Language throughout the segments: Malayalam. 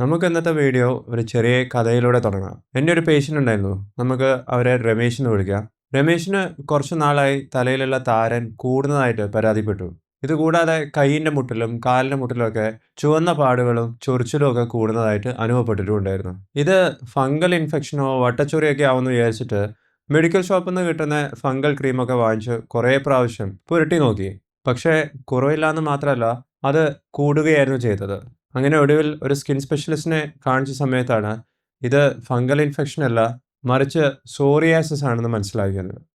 നമുക്ക് ഇന്നത്തെ വീഡിയോ ഒരു ചെറിയ കഥയിലൂടെ തുടങ്ങാം. എന്റെ ഒരു പേഷ്യന്റ് ഉണ്ടായിരുന്നു. നമുക്ക് അവരെ രമേശ് എന്ന് വിളിക്കാം. രമേശിന് കുറച്ച് നാളായി തലയിലുള്ള താരൻ കൂടുന്നതായിട്ട് പരാതിപ്പെട്ടു. ഇതുകൂടാതെ കൈയിന്റെ മുട്ടിലും കാലിന്റെ മുട്ടിലും ഒക്കെ ചുവന്ന പാടുകളും ചൊറിച്ചിലും ഒക്കെ കൂടുന്നതായിട്ട് അനുഭവപ്പെട്ടിട്ടുണ്ടായിരുന്നു. ഇത് ഫംഗൽ ഇൻഫെക്ഷനോ വട്ടച്ചൊറിയൊക്കെ ആവുമെന്ന് വിചാരിച്ചിട്ട് മെഡിക്കൽ ഷോപ്പിൽ നിന്ന് കിട്ടുന്ന ഫംഗൽ ക്രീമൊക്കെ വാങ്ങിച്ച് കുറേ പ്രാവശ്യം പുരട്ടി നോക്കി. പക്ഷേ കുറവില്ലാന്ന് മാത്രമല്ല അത് കൂടുകയായിരുന്നു ചെയ്തത്. അങ്ങനെ ഒടുവിൽ ഒരു സ്കിൻ സ്പെഷ്യലിസ്റ്റിനെ കാണിച്ച സമയത്താണ് ഇത് ഫംഗൽ ഇൻഫെക്ഷൻ അല്ല മറിച്ച് സോറിയാസിസ് ആണെന്ന് മനസ്സിലാക്കിയത്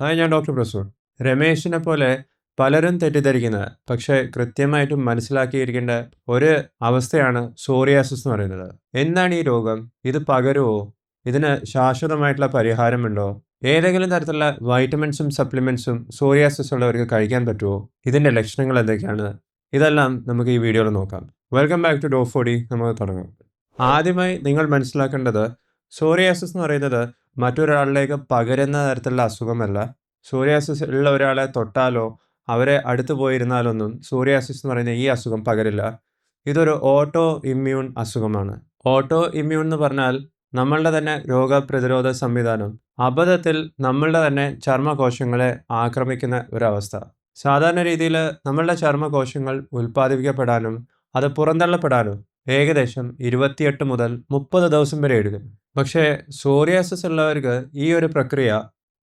ഹായ് ഞാൻ ഡോക്ടർ പ്രസൂർ രമേശിനെ പോലെ പലരും തെറ്റിദ്ധരിക്കുന്നത് പക്ഷേ കൃത്യമായിട്ടും മനസ്സിലാക്കിയിരിക്കേണ്ട ഒരു അവസ്ഥയാണ് സോറിയാസിസ് എന്ന് പറയുന്നത്. എന്താണ് ഈ രോഗം? ഇത് പകരുമോ ഇതിന് ശാശ്വതമായിട്ടുള്ള പരിഹാരമുണ്ടോ? ഏതെങ്കിലും തരത്തിലുള്ള വൈറ്റമിൻസും സപ്ലിമെൻസും സോറിയാസിസ് ഉള്ളവർക്ക് കഴിക്കാൻ പറ്റുമോ? ഇതിന്റെ ലക്ഷണങ്ങൾ എന്തൊക്കെയാണ്? ഇതെല്ലാം നമുക്ക് ഈ വീഡിയോയിൽ നോക്കാം. Welcome back to Dofody നമുക്ക് തുടങ്ങാം. ആദ്യമായി നിങ്ങൾ മനസ്സിലാക്കേണ്ടത് സോറിയാസിസ് എന്ന് പറയുന്നത് മറ്റൊരാളിലേക്ക് പകരുന്ന തരത്തിലുള്ള അസുഖമല്ല. സോറിയാസിസ് ഉള്ള ഒരാളെ തൊട്ടാലോ അവരെ അടുത്ത് പോയിരുന്നാലൊന്നും സോറിയാസിസ് എന്ന് പറയുന്ന ഈ അസുഖം പകരില്ല. ഇതൊരു ഓട്ടോ ഇമ്മ്യൂൺ അസുഖമാണ്. ഓട്ടോ ഇമ്മ്യൂൺ എന്ന് പറഞ്ഞാൽ നമ്മളുടെ തന്നെ രോഗപ്രതിരോധ സംവിധാനം. അബദ്ധത്തിൽ നമ്മളുടെ തന്നെ ചർമ്മകോശങ്ങളെ ആക്രമിക്കുന്ന ഒരവസ്ഥ. സാധാരണ രീതിയിൽ നമ്മളുടെ ചർമ്മകോശങ്ങൾ ഉൽപ്പാദിപ്പിക്കപ്പെടാനും അത് പുറന്തള്ളപ്പെടാനും ഏകദേശം ഇരുപത്തിയെട്ട് മുതൽ മുപ്പത് ദിവസം വരെ എടുക്കും. പക്ഷേ സോറിയാസിസ് ഉള്ളവർക്ക് ഈ ഒരു പ്രക്രിയ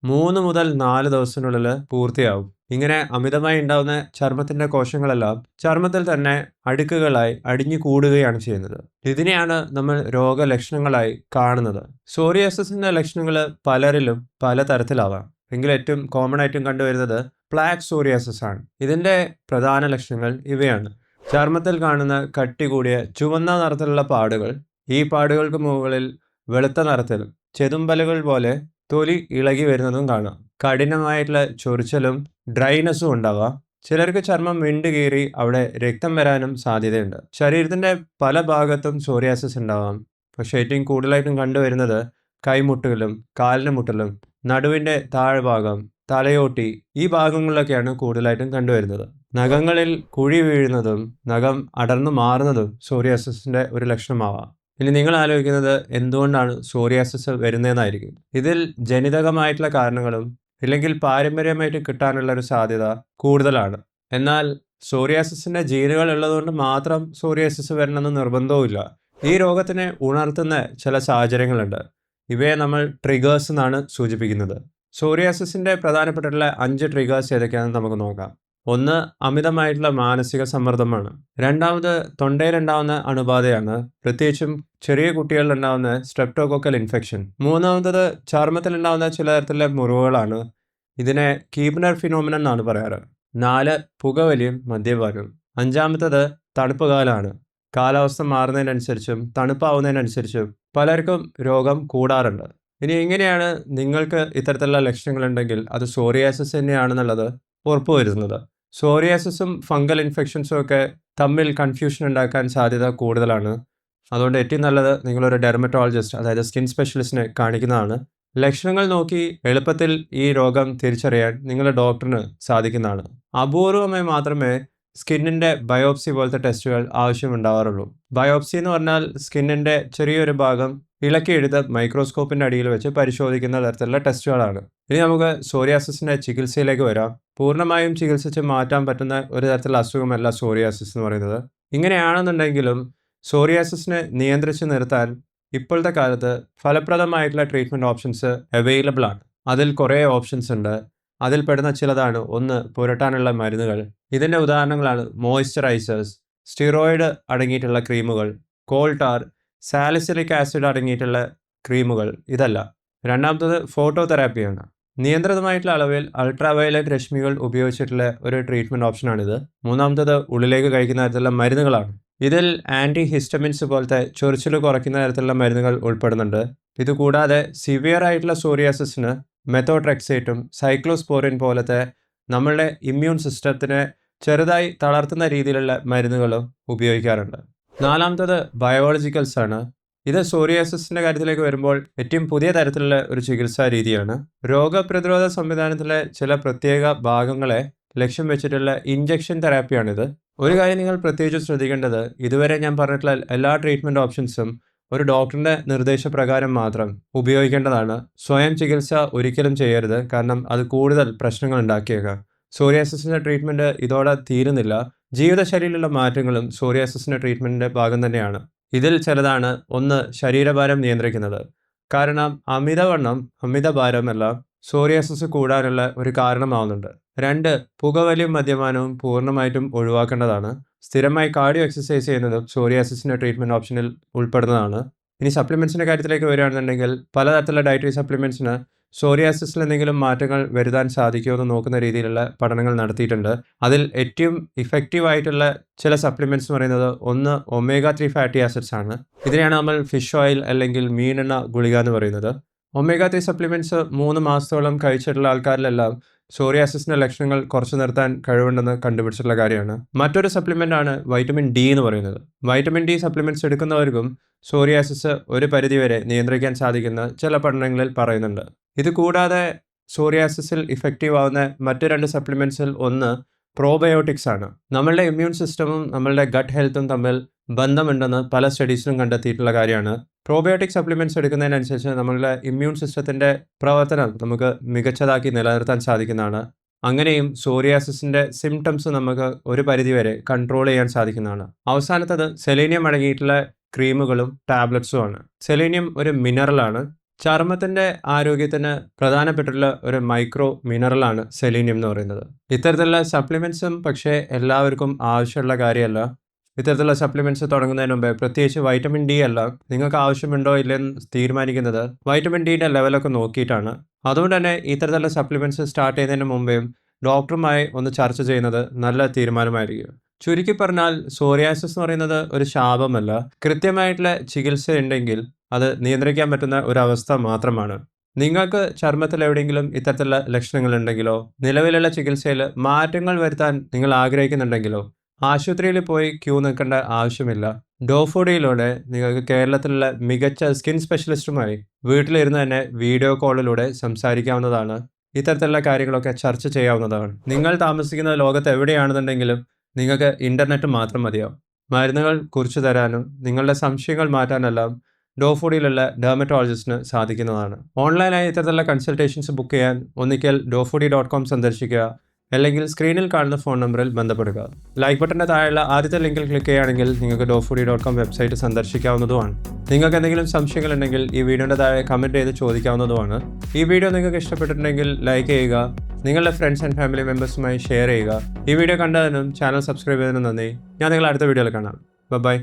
മൂന്ന് മുതൽ നാല് ദിവസത്തിനുള്ളിൽ പൂർത്തിയാവും. ഇങ്ങനെ അമിതമായി ഉണ്ടാകുന്ന ചർമ്മത്തിന്റെ കോശങ്ങളെല്ലാം ചർമ്മത്തിൽ തന്നെ അടുക്കുകളായി അടിഞ്ഞു കൂടുകയാണ് ചെയ്യുന്നത്. ഇതിനെയാണ് നമ്മൾ രോഗലക്ഷണങ്ങളായി കാണുന്നത്. സോറിയാസിന്റെ ലക്ഷണങ്ങൾ പലരിലും പലതരത്തിലാവാം. എങ്കിലും ഏറ്റവും കോമൺ ആയിട്ടും കണ്ടുവരുന്നത് പ്ലാക്ക് സോറിയാസിസ് ആണ്. ഇതിന്റെ പ്രധാന ലക്ഷണങ്ങൾ ഇവയാണ്. ചർമ്മത്തിൽ കാണുന്ന കട്ടി കൂടിയ ചുവന്ന നിറത്തിലുള്ള പാടുകൾ ഈ പാടുകൾക്ക് മുകളിൽ വെളുത്ത നിറത്തിൽ ചെതുമ്പലുകൾ പോലെ തൊലി ഇളകി വരുന്നതും കാണാം. കഠിനമായിട്ടുള്ള ചൊറിച്ചലും ഡ്രൈനസ്സും ഉണ്ടാവാം. ചിലർക്ക് ചർമ്മം വിണ്ടുകീറി അവിടെ രക്തം വരാനും സാധ്യതയുണ്ട്. ശരീരത്തിന്റെ പല ഭാഗത്തും സോറിയാസിസ് ഉണ്ടാവാം. പക്ഷേ ഏറ്റവും കൂടുതലായിട്ടും കണ്ടുവരുന്നത് കൈമുട്ടുകളും കാലിന് മുട്ടലും നടുവിന്റെ താഴ്ഭാഗം തലയോട്ടി ഈ ഭാഗങ്ങളിലൊക്കെയാണ് കൂടുതലായിട്ടും കണ്ടുവരുന്നത്. നഖങ്ങളിൽ കുഴി വീഴുന്നതും നഖം അടർന്നു മാറുന്നതും സോറിയാസിസിന്റെ ഒരു ലക്ഷണമാവാം. ഇനി നിങ്ങൾ ആലോചിക്കുന്നത് എന്തുകൊണ്ടാണ് സോറിയാസിസ് വരുന്നതെന്നായിരിക്കും. ഇതിൽ ജനിതകമായിട്ടുള്ള കാരണങ്ങളും ഇല്ലെങ്കിൽ പാരമ്പര്യമായിട്ട് കിട്ടാനുള്ള ഒരു സാധ്യത കൂടുതലാണ്. എന്നാൽ സോറിയാസിസിന്റെ ജീനുകൾ ഉള്ളതുകൊണ്ട് മാത്രം സോറിയാസിസ് വരണമെന്ന് നിർബന്ധവുമില്ല. ഈ രോഗത്തിനെ ഉണർത്തുന്ന ചില സാഹചര്യങ്ങളുണ്ട്. ഇവയെ നമ്മൾ ട്രിഗേഴ്സ് എന്നാണ് സൂചിപ്പിക്കുന്നത്. സോറിയാസിസിന്റെ പ്രധാനപ്പെട്ടിട്ടുള്ള അഞ്ച് ട്രിഗേഴ്സ് ഏതൊക്കെയാണെന്ന് നമുക്ക് നോക്കാം. ഒന്ന് അമിതമായിട്ടുള്ള മാനസിക സമ്മർദ്ദമാണ്. രണ്ടാമത് തൊണ്ടയിലുണ്ടാവുന്ന അണുബാധയാണ്. പ്രത്യേകിച്ചും ചെറിയ കുട്ടികളിലുണ്ടാവുന്ന സ്ട്രെപ്റ്റോകോക്കൽ ഇൻഫെക്ഷൻ മൂന്നാമത്തത് ചർമ്മത്തിലുണ്ടാവുന്ന ചില തരത്തിലെ മുറിവുകളാണ്. ഇതിനെ കീബ്നർ ഫിനോമിനൻ എന്നാണ് പറയാറ്. നാല് പുകവലിയും മദ്യപാനവും അഞ്ചാമത്തത് തണുപ്പ് കാലമാണ് കാലാവസ്ഥ മാറുന്നതിനനുസരിച്ചും തണുപ്പാവുന്നതിനനുസരിച്ചും പലർക്കും രോഗം കൂടാറുണ്ട്. ഇനി എങ്ങനെയാണ് നിങ്ങൾക്ക് ഇത്തരത്തിലുള്ള ലക്ഷണങ്ങളുണ്ടെങ്കിൽ അത് സോറിയാസിസ് തന്നെയാണെന്നുള്ളത് ഉറപ്പുവരുത്തുന്നത്? സോറിയാസിസും ഫംഗൽ ഇൻഫെക്ഷൻസും ഒക്കെ തമ്മിൽ കൺഫ്യൂഷൻ ഉണ്ടാക്കാൻ സാധ്യത കൂടുതലാണ്. അതുകൊണ്ട് ഏറ്റവും നല്ലത് നിങ്ങളൊരു ഡെർമറ്റോളജിസ്റ്റ് അതായത് സ്കിൻ സ്പെഷ്യലിസ്റ്റിനെ കാണിക്കുന്നതാണ്. ലക്ഷണങ്ങൾ നോക്കി എളുപ്പത്തിൽ ഈ രോഗം തിരിച്ചറിയാൻ നിങ്ങളുടെ ഡോക്ടറിന് സാധിക്കുന്നതാണ്. അപൂർവമായി മാത്രമേ സ്കിന്നിന്റെ ബയോപ്സി പോലത്തെ ടെസ്റ്റുകൾ ആവശ്യമുണ്ടാവാറുള്ളൂ. ബയോപ്സി എന്ന് പറഞ്ഞാൽ സ്കിന്നിന്റെ ചെറിയൊരു ഭാഗം ഇളക്കിയെടുത്ത് മൈക്രോസ്കോപ്പിന്റെ അടിയിൽ വെച്ച് പരിശോധിക്കുന്ന തരത്തിലുള്ള ടെസ്റ്റുകളാണ്. ഇനി നമുക്ക് സോറിയാസിസിന്റെ ചികിത്സയിലേക്ക് വരാം. പൂർണമായും ചികിത്സിച്ച് മാറ്റാൻ പറ്റുന്ന ഒരു തരത്തിലുള്ള അസുഖമല്ല സോറിയാസിസ് എന്ന് പറയുന്നത്. ഇങ്ങനെയാണെന്നുണ്ടെങ്കിലും സോറിയാസിസിനെ നിയന്ത്രിച്ച് നിർത്താൻ ഇപ്പോഴത്തെ കാലത്ത് ഫലപ്രദമായിട്ടുള്ള ട്രീറ്റ്മെന്റ് ഓപ്ഷൻസ് അവൈലബിൾ ആണ് അതിൽ കുറേ ഓപ്ഷൻസ് ഉണ്ട്. അതിൽ പെടുന്ന ചിലതാണ്. ഒന്ന് പുരട്ടാനുള്ള മരുന്നുകൾ. ഇതിന്റെ ഉദാഹരണങ്ങളാണ് മോയ്സ്ചറൈസേഴ്സ് സ്റ്റിറോയിഡ് അടങ്ങിയിട്ടുള്ള ക്രീമുകൾ കോൾട്ടാർ സാലിസിലിക് ആസിഡ് അടങ്ങിയിട്ടുള്ള ക്രീമുകൾ. ഇതല്ല. രണ്ടാമത്തത് ഫോട്ടോ തെറാപ്പിയാണ് നിയന്ത്രിതമായിട്ടുള്ള അളവിൽ അൾട്രാ വയലറ്റ് രശ്മികൾ ഉപയോഗിച്ചിട്ടുള്ള ഒരു ട്രീറ്റ്മെന്റ് ഓപ്ഷനാണിത്. മൂന്നാമത്തത് ഉള്ളിലേക്ക് കഴിക്കുന്ന തരത്തിലുള്ള മരുന്നുകളാണ്. ഇതിൽ ആന്റി ഹിസ്റ്റമിൻസ് പോലത്തെ ചൊറിച്ചിൽ കുറയ്ക്കുന്ന തരത്തിലുള്ള മരുന്നുകൾ ഉൾപ്പെടുന്നുണ്ട്. ഇതുകൂടാതെ സിവിയർ ആയിട്ടുള്ള സോറിയാസിസിന് മെത്തോട്രെക്സേറ്റും സൈക്ലോസ്പോറിൻ പോലത്തെ നമ്മളുടെ ഇമ്മ്യൂൺ സിസ്റ്റത്തിനെ ചെറുതായി തളർത്തുന്ന രീതിയിലുള്ള മരുന്നുകളും ഉപയോഗിക്കാറുണ്ട്. നാലാമത്തത് ബയോളജിക്കൽസ് ആണ്. ഇത് സോറിയാസിസിന്റെ കാര്യത്തിലേക്ക് വരുമ്പോൾ ഏറ്റവും പുതിയ തരത്തിലുള്ള ഒരു ചികിത്സാ രീതിയാണ്. രോഗപ്രതിരോധ സംവിധാനത്തിലെ ചില പ്രത്യേക ഭാഗങ്ങളെ ലക്ഷ്യം വെച്ചിട്ടുള്ള ഇഞ്ചക്ഷൻ തെറാപ്പിയാണിത് ഒരു കാര്യം നിങ്ങൾ പ്രത്യേകിച്ച് ശ്രദ്ധിക്കേണ്ടത് ഇതുവരെ ഞാൻ പറഞ്ഞിട്ടുള്ള എല്ലാ ട്രീറ്റ്മെന്റ് ഓപ്ഷൻസും ഒരു ഡോക്ടറിന്റെ നിർദ്ദേശപ്രകാരം മാത്രം ഉപയോഗിക്കേണ്ടതാണ്. സ്വയം ചികിത്സ ഒരിക്കലും ചെയ്യരുത്. കാരണം അത് കൂടുതൽ പ്രശ്നങ്ങൾ ഉണ്ടാക്കിയേക്കാം. സോറിയാസിസിന്റെ ട്രീറ്റ്മെന്റ് ഇതോടെ തീരുന്നില്ല. ജീവിതശൈലിയിലുള്ള മാറ്റങ്ങളും സോറിയാസിസിന്റെ ട്രീറ്റ്മെന്റിന്റെ ഭാഗം തന്നെയാണ്. ഇതിൽ ചിലതാണ് ഒന്ന് ശരീരഭാരം നിയന്ത്രിക്കുന്നത്. കാരണം അമിതവണ്ണം അമിതഭാരമെല്ലാം സോറിയാസിസ് കൂടാനുള്ള ഒരു കാരണമാവുന്നുണ്ട്. രണ്ട് പുകവലിയും മദ്യപാനവും പൂർണമായിട്ടും ഒഴിവാക്കേണ്ടതാണ്. സ്ഥിരമായി കാർഡിയോ എക്സസൈസ് ചെയ്യുന്നതും സോറിയാസിസിന്റെ ട്രീറ്റ്മെന്റ് ഓപ്ഷനിൽ ഉൾപ്പെടുന്നതാണ്. ഇനി സപ്ലിമെന്റ്സിന്റെ കാര്യത്തിലേക്ക് വരികയാണെന്നുണ്ടെങ്കിൽ പലതരത്തിലുള്ള ഡയറ്ററി സപ്ലിമെന്റ്സിന് സോറിയാസിസിൽ എന്തെങ്കിലും മാറ്റങ്ങൾ വരുത്താൻ സാധിക്കുമോ എന്ന് നോക്കുന്ന രീതിയിലുള്ള പഠനങ്ങൾ നടത്തിയിട്ടുണ്ട്. അതിൽ ഏറ്റവും ഇഫക്റ്റീവ് ആയിട്ടുള്ള ചില സപ്ലിമെന്റ്സ് എന്ന് പറയുന്നത് ഒന്ന് ഒമേഗ ത്രീ ഫാറ്റി ആസിഡ്സ് ആണ്. ഇതിനെയാണ് നമ്മൾ ഫിഷ് ഓയിൽ അല്ലെങ്കിൽ മീനെണ്ണ ഗുളിക എന്ന് പറയുന്നത്. ഒമേഗ ത്രീ സപ്ലിമെന്റ്സ് മൂന്ന് മാസത്തോളം കഴിച്ചിട്ടുള്ള ആൾക്കാരിലെല്ലാം സോറിയാസിസിന്റെ ലക്ഷണങ്ങൾ കുറച്ച് നിർത്താൻ കഴിവുണ്ടെന്ന് കണ്ടുപിടിച്ചിട്ടുള്ള കാര്യമാണ്. മറ്റൊരു സപ്ലിമെന്റ് ആണ് വൈറ്റമിൻ ഡി എന്ന് പറയുന്നത്. വൈറ്റമിൻ ഡി സപ്ലിമെന്റ്സ് എടുക്കുന്നവർക്കും സോറിയാസിസ് ഒരു പരിധിവരെ നിയന്ത്രിക്കാൻ സാധിക്കുന്ന ചില പഠനങ്ങളിൽ പറയുന്നുണ്ട്. ഇത് കൂടാതെ സോറിയാസിസിൽ ഇഫക്റ്റീവ് ആവുന്ന മറ്റു രണ്ട് സപ്ലിമെന്റ്സിൽ ഒന്ന് പ്രോബയോട്ടിക്സ് ആണ് നമ്മളുടെ ഇമ്മ്യൂൺ സിസ്റ്റമും നമ്മളുടെ ഗട്ട് ഹെൽത്തും തമ്മിൽ ബന്ധമുണ്ടെന്ന് പല സ്റ്റഡീസിലും കണ്ടെത്തിയിട്ടുള്ള കാര്യമാണ്. പ്രോബയോട്ടിക് സപ്ലിമെന്റ്സ് എടുക്കുന്നതിനനുസരിച്ച് നമ്മളുടെ ഇമ്മ്യൂൺ സിസ്റ്റത്തിന്റെ പ്രവർത്തനം നമുക്ക് മികച്ചതാക്കി നിലനിർത്താൻ സാധിക്കുന്നതാണ്. അങ്ങനെയും സോറിയാസിസിന്റെ സിംറ്റംസ് നമുക്ക് ഒരു പരിധിവരെ കൺട്രോൾ ചെയ്യാൻ സാധിക്കുന്നതാണ്. അവസാനത്തത് സെലീനിയം അടങ്ങിയിട്ടുള്ള ക്രീമുകളും ടാബ്ലറ്റ്സും ആണ്. സെലീനിയം ഒരു മിനറലാണ് ചർമ്മത്തിന്റെ ആരോഗ്യത്തിന് പ്രധാനപ്പെട്ടുള്ള ഒരു മൈക്രോ മിനറലാണ് സെലീനിയം എന്ന് പറയുന്നത്. ഇത്തരത്തിലുള്ള സപ്ലിമെൻസും പക്ഷേ എല്ലാവർക്കും ആവശ്യമുള്ള കാര്യമല്ല. ഇത്തരത്തിലുള്ള സപ്ലിമെന്റ്സ് തുടങ്ങുന്നതിന് മുമ്പ് പ്രത്യേകിച്ച് വൈറ്റമിൻ ഡി അല്ല. നിങ്ങൾക്ക് ആവശ്യമുണ്ടോ ഇല്ലെന്ന് തീരുമാനിക്കുന്നത് വൈറ്റമിൻ ഡിയുടെ ലെവലൊക്കെ നോക്കിയിട്ടാണ്. അതുകൊണ്ട് തന്നെ ഇത്തരത്തിലുള്ള സപ്ലിമെന്റ്സ് സ്റ്റാർട്ട് ചെയ്യുന്നതിന് മുമ്പേയും ഡോക്ടറുമായി ഒന്ന് ചർച്ച ചെയ്യുന്നത് നല്ല തീരുമാനമായിരിക്കും. ചുരുക്കി പറഞ്ഞാൽ സോറിയാസിസ് എന്ന് പറയുന്നത് ഒരു ശാപമല്ല. കൃത്യമായിട്ടുള്ള ചികിത്സ ഉണ്ടെങ്കിൽ അത് നിയന്ത്രിക്കാൻ പറ്റുന്ന ഒരവസ്ഥ മാത്രമാണ്. നിങ്ങൾക്ക് ചർമ്മത്തിൽ എവിടെയെങ്കിലും ഇത്തരത്തിലുള്ള ലക്ഷണങ്ങൾ ഉണ്ടെങ്കിലോ നിലവിലുള്ള ചികിത്സയിൽ മാറ്റങ്ങൾ വരുത്താൻ നിങ്ങൾ ആഗ്രഹിക്കുന്നുണ്ടെങ്കിലോ ആശുപത്രിയിൽ പോയി ക്യൂ നിൽക്കേണ്ട ആവശ്യമില്ല. ഡോഫോഡിയിലൂടെ നിങ്ങൾക്ക് കേരളത്തിലുള്ള മികച്ച സ്കിൻ സ്പെഷ്യലിസ്റ്റുമായി വീട്ടിലിരുന്ന് തന്നെ വീഡിയോ കോളിലൂടെ സംസാരിക്കാവുന്നതാണ്. ഇത്തരത്തിലുള്ള കാര്യങ്ങളൊക്കെ ചർച്ച ചെയ്യാവുന്നതാണ്. നിങ്ങൾ താമസിക്കുന്ന ലോകത്ത് എവിടെയാണെന്നുണ്ടെങ്കിലും നിങ്ങൾക്ക് ഇന്റർനെറ്റ് മാത്രം മതിയാവും. മരുന്നുകൾ കുറിച്ചു തരാനും നിങ്ങളുടെ സംശയങ്ങൾ മാറ്റാനെല്ലാം ഡോഫോഡിയിലുള്ള ഡെർമറ്റോളജിസ്റ്റിന് സാധിക്കുന്നതാണ്. ഓൺലൈനായി ഇത്തരത്തിലുള്ള കൺസൾട്ടേഷൻസ് ബുക്ക് ചെയ്യാൻ ഒന്നിക്കൽ ഡോഫോഡി ഡോട്ട് കോം സന്ദർശിക്കുക അല്ലെങ്കിൽ സ്ക്രീനിൽ കാണുന്ന ഫോൺ നമ്പറിൽ ബന്ധപ്പെടുക. ലൈക്ക് ബട്ടന്റെ താഴെയുള്ള ആദ്യത്തെ ലിങ്കിൽ ക്ലിക്ക് ചെയ്യുകയാണെങ്കിൽ നിങ്ങൾക്ക് ഡോഫുഡി ഡോട്ട് കോം വെബ്സൈറ്റ് സന്ദർശിക്കാവുന്നതുമാണ്. നിങ്ങൾക്ക് എന്തെങ്കിലും സംശയങ്ങളുണ്ടെങ്കിൽ ഈ വീഡിയോയുടെ താഴെ കമന്റ് ചെയ്ത് ചോദിക്കാവുന്നതുമാണ്. ഈ വീഡിയോ നിങ്ങൾക്ക് ഇഷ്ടപ്പെട്ടിട്ടുണ്ടെങ്കിൽ ലൈക്ക് ചെയ്യുക നിങ്ങളുടെ ഫ്രണ്ട്സ് ആൻഡ് ഫാമിലി മെമ്പേഴ്സുമായി ഷെയർ ചെയ്യുക. ഈ വീഡിയോ കണ്ടതിനും ചാനൽ സബ്സ്ക്രൈബ് ചെയ്തതിനും നന്ദി. ഞാൻ നിങ്ങൾ അടുത്ത വീഡിയോയിൽ കാണാം. ബൈ